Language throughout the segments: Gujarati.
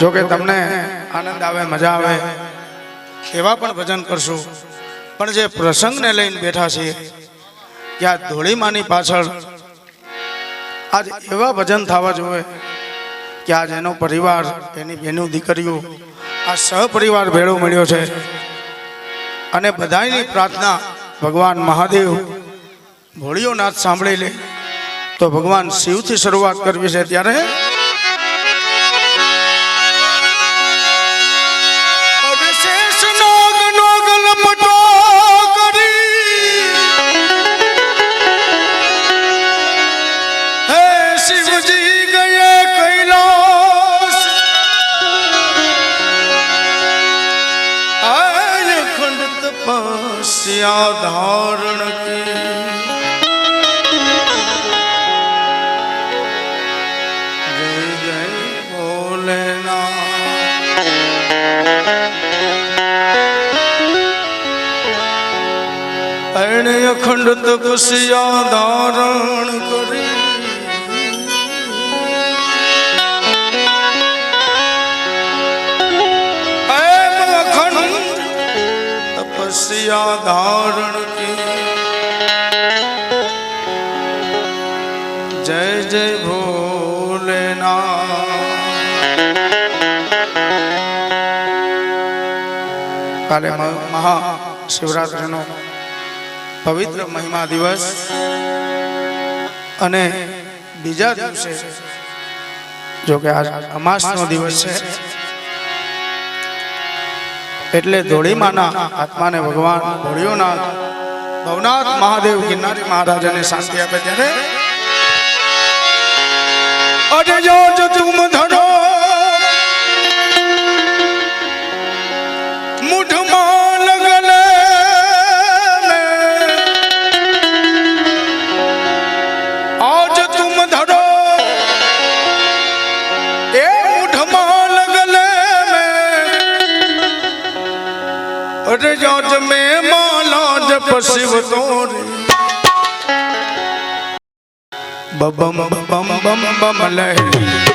જો કે તમને આનંદ આવે, મજા આવે, એવા પણ ભજન કરશું. પણ જે પ્રસંગને લઈને બેઠા છીએ, કે આ ધોળીમાની પાછળ આજ એવા ભજન થવા જોઈએ કે આજ એનો પરિવાર, એની બેનું દીકરીઓ, આ સહપરિવાર ભેળો મળ્યો છે. અને બધાની પ્રાર્થના ભગવાન મહાદેવ ભોળિયો નાથ સાંભળી લે. તો ભગવાન શિવથી શરૂઆત કરવી છે ત્યારે તપસ્યા ધારણ જય જય ભોલેનાથ. એણે અખંડ તપસ્યા ધારણ ધારણ કી જય જય ભોલેના કાલે મહા શિવરાત્રિનો પવિત્ર મહિમા દિવસ અને બીજા દિવસે જો કે આજ અમાસનો દિવસ છે એટલે ધોળીમાના આત્માને ભગવાન ભોળિયોનાથ ભવનાથ મહાદેવ ગિરનારી મહારાજાને શાંતિ આપે ત્યારે માલા પશિવ શિવ તોરી બબમ બમ બમ બમ લહેરી.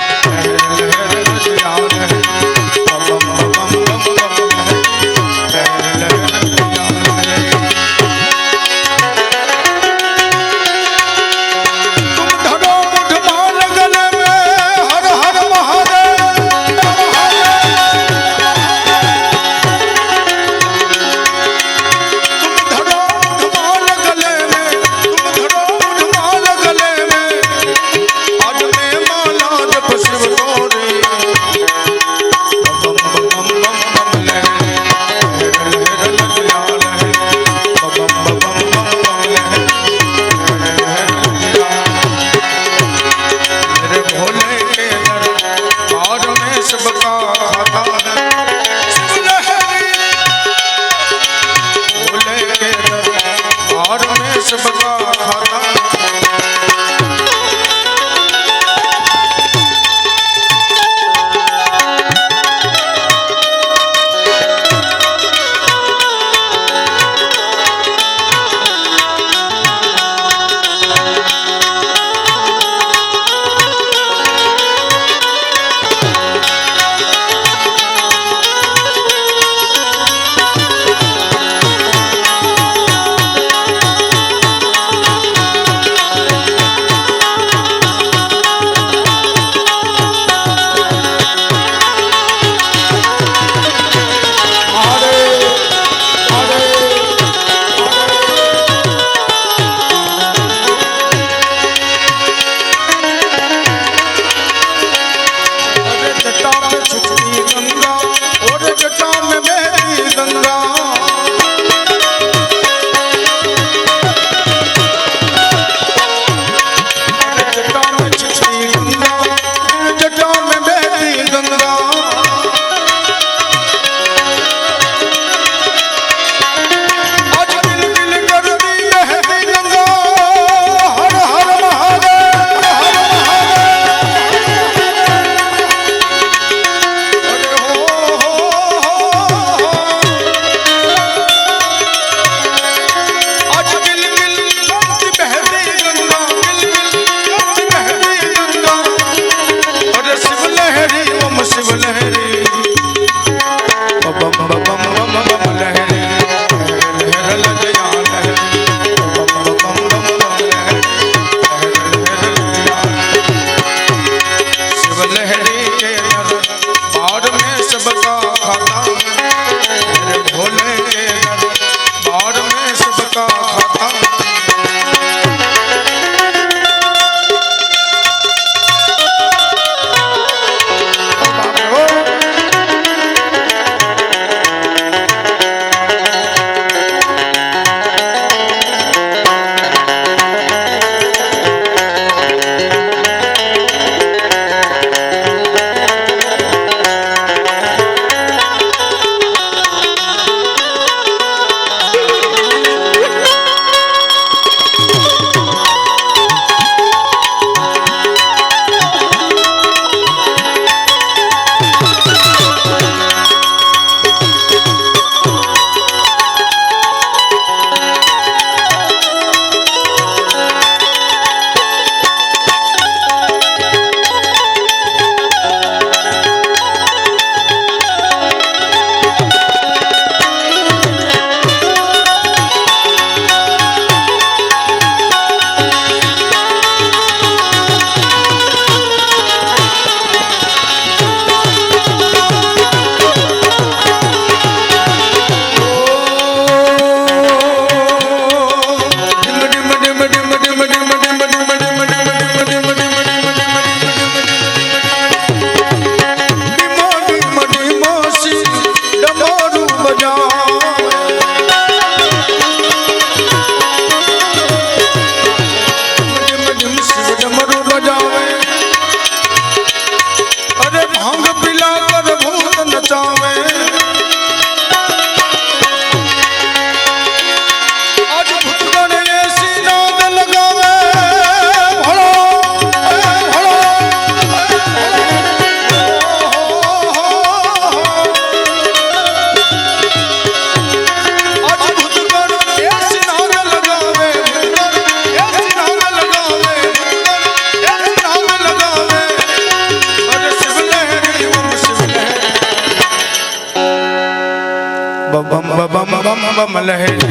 બમ બમ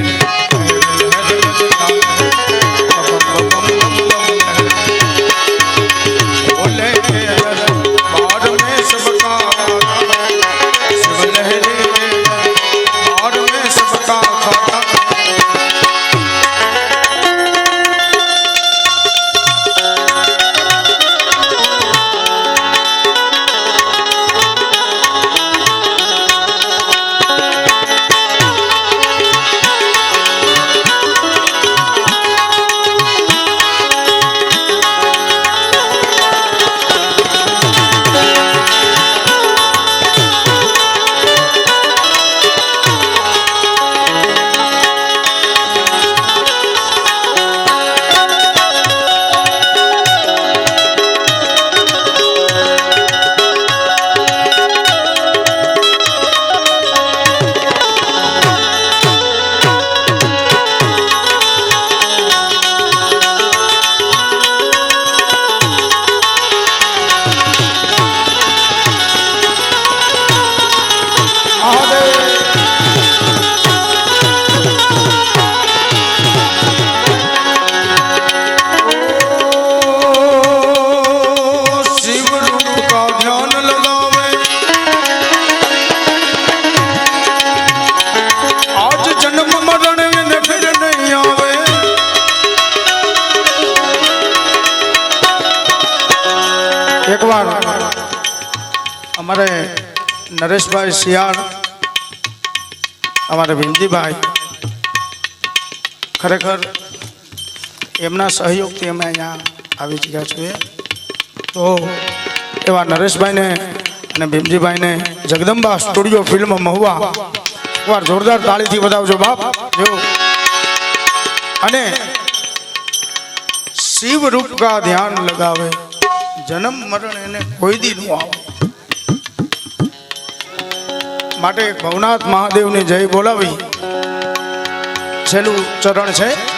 નરેશભાઈ શિયાળ, અમારે ભીમજીભાઈ ખરેખર એમના સહયોગથી અમે અહીંયા આવી ચૂક્યા છીએ. તો એવા નરેશભાઈને અને ભીમજીભાઈને જગદંબા સ્ટુડિયો ફિલ્મ મહુવા એકવાર જોરદાર તાળીથી બતાવજો બાપ. જો. અને શિવ રૂપ કા ધ્યાન લગાવે. જન્મ મરણ એને કોઈ દી નું આવે. માટે ભવનાથ મહાદેવની જય બોલાવી. છેલ્લું ચરણ છે.